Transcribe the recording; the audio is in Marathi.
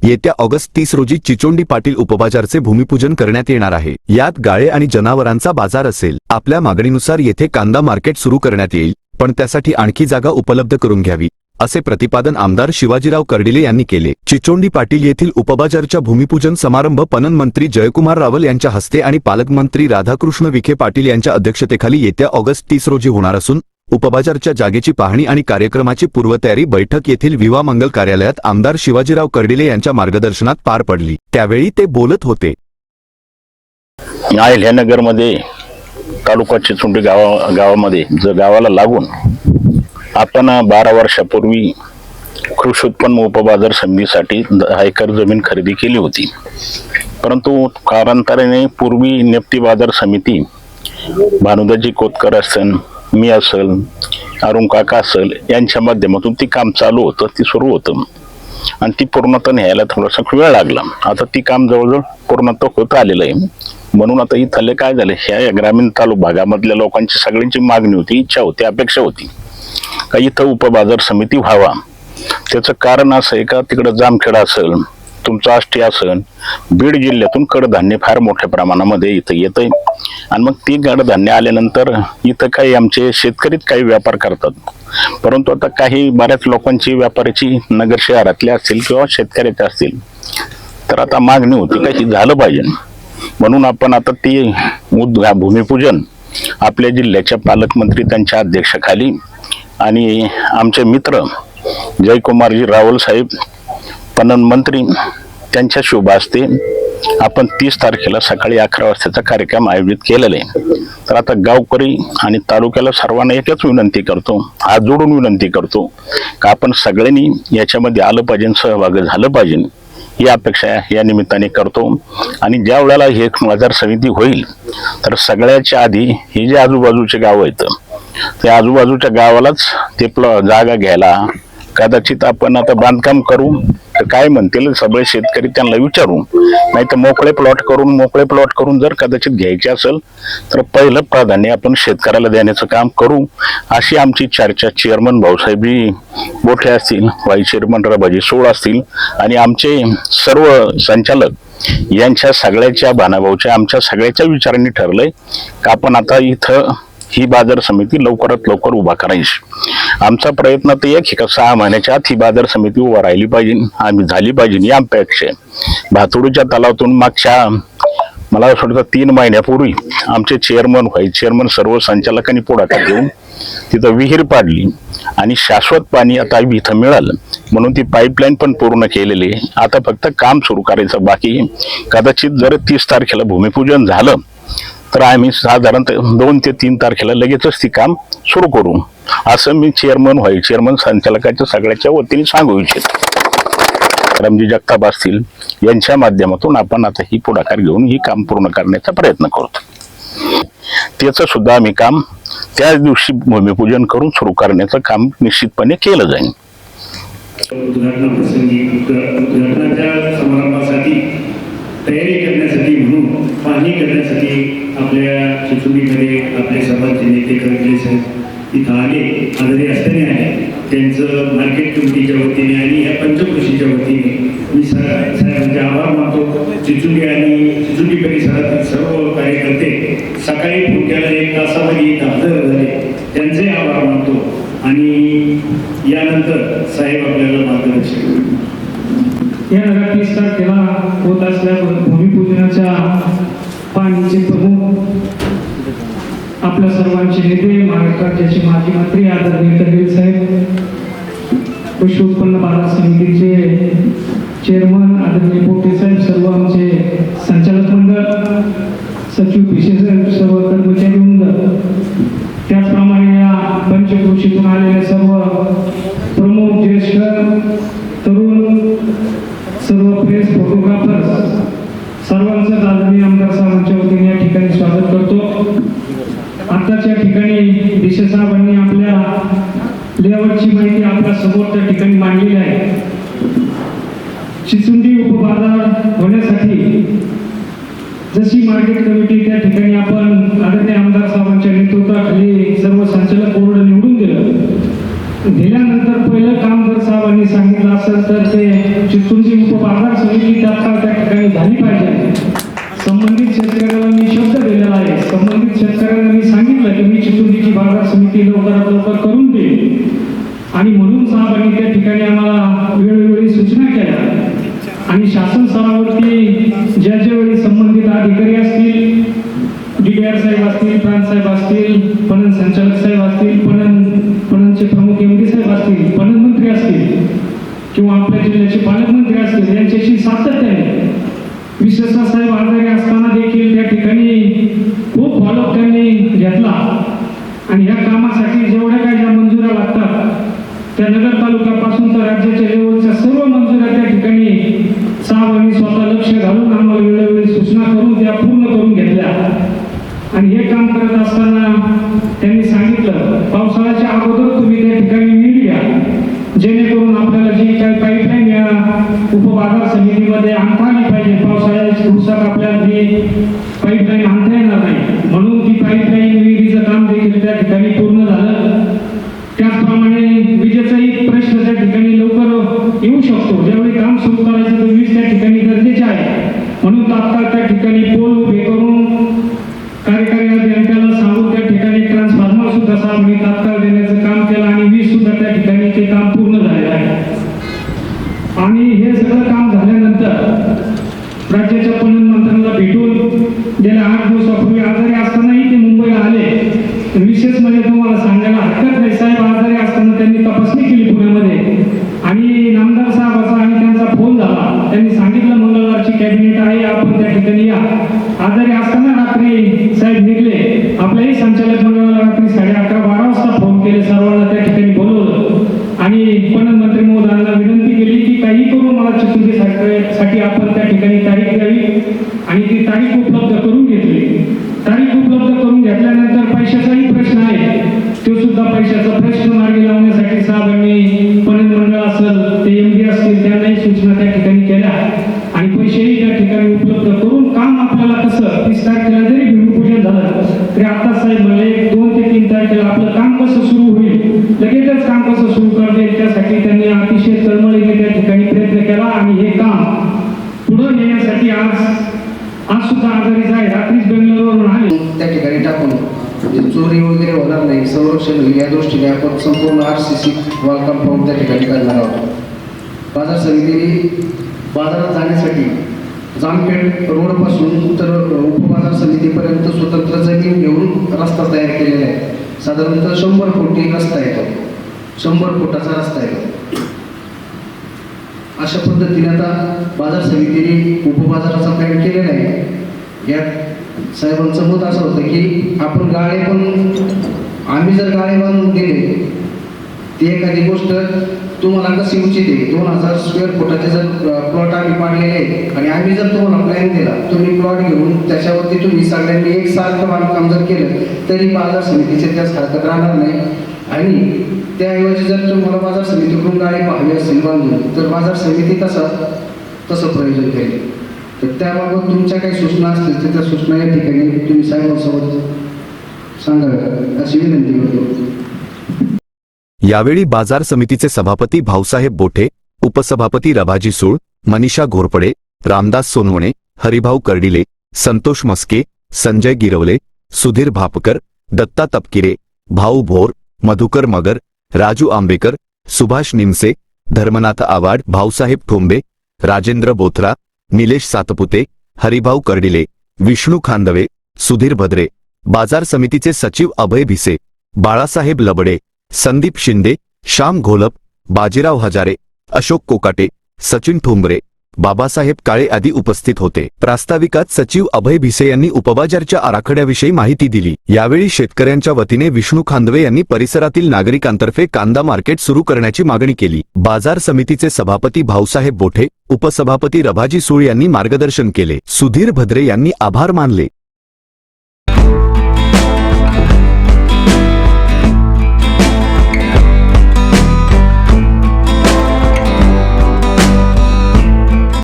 येत्या ऑगस्ट तीस रोजी चिचोंडी पाटील उपबाजारचे भूमिपूजन करण्यात येणार आहे. यात गाळे आणि जनावरांचा बाजार असेल. आपल्या मागणीनुसार येथे कांदा मार्केट सुरू करण्यात येईल पण त्यासाठी आणखी जागा उपलब्ध करून घ्यावी असे प्रतिपादन आमदार शिवाजीराव कर्डिले यांनी केले. चिचोंडी पाटील येथील उपबाजारच्या भूमिपूजन समारंभ पणन मंत्री जयकुमार रावल यांच्या हस्ते आणि पालकमंत्री राधाकृष्ण विखे पाटील यांच्या अध्यक्षतेखाली येत्या ऑगस्ट तीस रोजी होणार असून उपबाजारच्या जागेची पाहणी आणि कार्यक्रमाची पूर्वतयारी बैठक येथील विवा मंगल कार्यालयात आमदार शिवाजीराव कर्डिले यांच्या मार्गदर्शनात पार पडली. त्यावेळी ते बोलत होते. न्यायनगरमध्ये तालुका चिचुंडी गावा गावामध्ये जर गावाला लागून आपण बारा वर्षापूर्वी कृषी उत्पन्न उपबाजार समितीसाठी दहा एकर जमीन खरेदी केली होती. परंतु कालांतराने पूर्वी नेप्ती बाजार समिती भानुदाजी कोतकर असेल मी असल अरुण काका असल यांच्या माध्यमातून ती काम चालू होतं ती सुरू होतं. आणि ती पूर्णतः न्यायला थोडासा वेळ लागला. आता ती काम जवळजवळ पूर्णतः होत आलेलं आहे. म्हणून आता इथले काय झालं ह्या ग्रामीण तालुक भागामधल्या लोकांची सगळ्यांची मागणी होती इच्छा होती अपेक्षा होती. का इथं उपबाजार समिती व्हावा. त्याचं कारण असं आहे का तिकडं जामखेडा असेल तुमचं आष्टी आसन बीड जिल्ह्यातून कडधान्य फार मोठ्या प्रमाणामध्ये इथं येतंय. आणि मग ती कडधान्य आल्यानंतर इथं काही आमचे शेतकरीच काही व्यापार करतात. परंतु आता काही बऱ्याच लोकांची व्यापाराची नगर शहरातल्या असतील किंवा शेतकऱ्याच्या असतील तर आता मागणी होती काही झालं पाहिजे. म्हणून आपण आता ती उद्घा भूमिपूजन आपल्या जिल्ह्याच्या पालकमंत्री त्यांच्या अध्यक्षाखाली आणि आमचे मित्र जयकुमारजी रावल साहेब पणन मंत्री त्यांच्या शुभ असते आपण तीस तारखेला सकाळी अकरा वाजताचा कार्यक्रम आयोजित केलेला. आहे तर आता गावकरी आणि तालुक्याला सर्वांना एकच विनंती करतो हात जोडून विनंती करतो का आपण सगळ्यांनी याच्यामध्ये आलं पाहिजे सहभागी झालं पाहिजे. ही अपेक्षा या निमित्ताने करतो. आणि ज्या वेळेला हे बाजार समिती होईल तर सगळ्याच्या आधी हे जे आजूबाजूचे गाव आहेत त्या आजूबाजूच्या गावालाच ते प्ल जागा घ्यायला कदाचित आपण आता बांधकाम करू तर काय म्हणतील सगळे शेतकरी त्यांना विचारू नाही तर मोकळे प्लॉट करून मोकळे प्लॉट करून जर कदाचित घ्यायचे असेल तर पहिलं प्राधान्य आपण शेतकऱ्याला देण्याचं काम करू. अशी आमची चर्चा चेअरमन भाऊसाहेबी मोठे असतील व्हाईस चेअरमन रबाजी सोळ असतील आणि आमचे सर्व संचालक यांच्या सगळ्याच्या भानाभाऊच्या आमच्या सगळ्याच्या विचारांनी ठरलंय का आपण आता इथं ही बाजार समिती लवकरात लवकर उभा करायची. आमचा प्रयत्न तर एक आहे का सहा महिन्याच्या आत ही बाजार समिती उभा राहिली पाहिजे आम्ही झाली पाहिजे या अपेक्षा भातुडीच्या तलावातून मागच्या मला असं वाटतं तीन महिन्यापूर्वी आमचे चेअरमन व्हाईस चेअरमन सर्व संचालकांनी पुढाकार घेऊन तिथं विहीर पाडली आणि शाश्वत पाणी आता इथं मिळालं. म्हणून ती पाईपलाईन पण पूर्ण केलेली आहे. आता फक्त काम सुरू करायचं बाकी कदाचित जर तीस तारखेला भूमिपूजन झालं तर आम्ही साधारण दोन ते तीन तारखेला लगेचच ती काम सुरू करू. असं मी चेअरमन व्हाय चेअरमन संचालकाच्या सगळ्याच्या वतीने सांगू इच्छितो. रमजी जगताप असतील यांच्या माध्यमातून आपण आता ही पुढाकार घेऊन ही काम पूर्ण करण्याचा प्रयत्न करतो. त्याचं सुद्धा आम्ही काम त्याच दिवशी भूमिपूजन करून सुरू करण्याचं काम निश्चितपणे केलं जाईल. तयारी करण्यासाठी म्हणून पाहणी करण्यासाठी आपल्या चिचुलीमध्ये आपले समाजचे नेते करंजले साहेब इथं आले आदरी असताना आले त्यांचं मार्केट कमिटीच्या वतीने आणि या पंचकृषीच्या वतीने मी साहेबांचे आभार मानतो. चिचुली आणि चिचुली परिसरातील सर्व कार्यकर्ते सकाळी पुढच्याला एक तासामध्ये इथं हजर झाले. त्यांचे आभार मानतो. आणि यानंतर साहेब आपल्याला मार्गदर्शन करतील. या नगर तीस केला होत असल्या भूमिपूजनाच्या पाणीचे प्रमुख आपल्या सर्वांचे नेते महाराष्ट्र माजी मंत्री आदरणीय कबीर साहेब कृषी उत्पन्न बाजार समितीचे चेअरमन आदरणीय पोटे साहेब सर्व आमचे संचालक मंडळ सचिव विशेष सर्व कर्मचारी मंडळ त्याचप्रमाणे या पंचकृषीतून आलेले सर्व प्रमुख ज्येष्ठ तरुण सर्व प्रेस फोटोग्राफर्स सर्वांचं आदरणीय आमदार साहेबांच्या वतीने या ठिकाणी स्वागत करतो. आताच्या ठिकाणी दिशे साहेबांनी आपल्या लेआउटची माहिती आपल्यासमोर त्या ठिकाणी मांडलेली आहे. चिचुंडी उपबाजार होण्यासाठी जशी मार्केट कमिटी त्या ठिकाणी आपण आदरणीय आमदार साहेबांच्या नेतृत्वाखाली सर्व संचालक बोर्ड गेल्यानंतर दिल्यानंतर पहिलं काम जर साहेबांनी सांगितलं असेल तर ते चित्तूरची चितूरची उपबाजार समिती तात्काळ त्या ठिकाणी झाली पाहिजे. संबंधित शेतकऱ्याला मी शब्द दिलेला आहे. संबंधित शेतकऱ्याला मी सांगितलं की मी चितूरची बाजार समिती लवकरात लवकर करून देईन. आणि म्हणून साहेबांनी त्या ठिकाणी आम्हाला वेळोवेळी सूचना केल्या. आणि शासन स्तरावरती ज्या ज्या वेळी संबंधित अधिकारी असतील डी आर साहेब असतील प्रांत साहेब असतील पणन संचालक साहेब आपल्या जिल्ह्याचे पालकमंत्री असतील यांच्याशी सातत्याने. विशेषतः साहेब उपबाजार समितीमध्ये आणता आली पाहिजे. पावसाळ्यात दिवसात आपल्याला जी पाईपलाईन आणता येणार नाही. म्हणून ती पाईपलाईन विहिरीचं काम देखील त्या ठिकाणी पूर्ण झालं. त्याचप्रमाणे विजेचाही प्रश्न त्या ठिकाणी लवकर येऊ शकतो. ज्यावेळी काम सुरू करायचं तर वीज त्या ठिकाणी गरजेचे आहे. म्हणून तात्काळ त्या ठिकाणी पोल उभे करून कार्यकारी अभियंत्याला सांगून त्या ठिकाणी ट्रान्सफॉर्मर सुद्धा साहेबांनी तात्काळ देण्याचं काम केलं आणि वीज सुद्धा त्या ठिकाणी ते काम पूर्ण झालेलं आहे. आणि हे सगळं काम झाल्यानंतर राज्याच्या पणन मंत्र्यांना भेटून गेल्या आठ दिवसापूर्वी आजारी चित्रसाठी आपण त्या ठिकाणी तारीख द्यावी आणि ती तारीख उपलब्ध करून घेतली. तारीख उपलब्ध करून घेतल्यानंतर पैशाचाही प्रश्न आहे. तो सुद्धा पैशाचा प्रश्न मार्गी लावण्यासाठी साहेबांनी पणन मंडळ असेल ते एम डी असतील त्यांनाही सूचना त्या ठिकाणी केल्या. आणि पैसेही त्या ठिकाणी उपलब्ध टाकून. म्हणजे चोरी वगैरे होणार नाही. संरक्षण होईल या दृष्टीने आपण संपूर्ण R C C wall compound त्या ठिकाणी करणार आहोत. बाजार समितीने बाजारात जाण्यासाठी जामखेड रोडपासून तर उपबाजार समितीपर्यंत स्वतंत्र जमीन घेऊन रस्ता तयार केलेला आहे. साधारणतः शंभर कोटी रस्ता येतो शंभर फुटाचा रस्ता येतो अशा पद्धतीने आता बाजार समितीने उपबाजाराचा प्लॅन केलेला आहे. यात साहेबांचं मत असं होतं की आपण गाळे पण आम्ही जर गाळे बांधून दिले ती एखादी गोष्ट तुम्हाला कशी उचित आहे? दोन हजार स्क्वेअर फुटाचे जर प्लॉट आम्ही पाडलेले आहे आणि आम्ही जर तुम्हाला प्लॅन दिला तुम्ही प्लॉट घेऊन त्याच्यावरती तुम्ही सगळ्यांनी एक सारखं बांधकाम जर केलं तरी बाजार समितीचे त्याच हरकत राहणार नाही. आणि त्याऐवजी जर तुम्हाला बाजार समितीकडून गाडी पाहावी असेल बांधून तर बाजार समिती तसा तसं प्रयोजन केले तर त्याबाबत तुमच्या काही सूचना असतील तर त्या सूचना या ठिकाणी तुम्ही साहेबांसोबत सांगाव्या अशी विनंती करतो. यावेळी बाजार समितीचे सभापती भाऊसाहेब बोठे उपसभापती रभाजी सूळ मनीषा घोरपडे रामदास सोनवणे हरिभाऊ कर्डिले संतोष मस्के संजय गिरवले सुधीर भापकर दत्ता तपकिरे भाऊ भोर मधुकर मगर राजू आंबेकर सुभाष निमसे धर्मनाथ आवाड भाऊसाहेब ठोंबे राजेंद्र बोथरा निलेश सातपुते हरिभाऊ कर्डिले विष्णू खांदवे सुधीर भद्रे बाजार समितीचे सचिव अभय भिसे बाळासाहेब लबडे संदीप शिंदे श्याम घोलप बाजीराव हजारे अशोक कोकाटे सचिन ठोंबरे बाबासाहेब काळे आदी उपस्थित होते. प्रास्ताविकात सचिव अभय भिसे यांनी उपबाजारच्या आराखड्याविषयी माहिती दिली. यावेळी शेतकऱ्यांच्या वतीने विष्णू खांदवे यांनी परिसरातील नागरिकांतर्फे कांदा मार्केट सुरू करण्याची मागणी केली. बाजार समितीचे सभापती भाऊसाहेब बोठे उपसभापती रभाजी सूळ यांनी मार्गदर्शन केले. सुधीर भद्रे यांनी आभार मानले.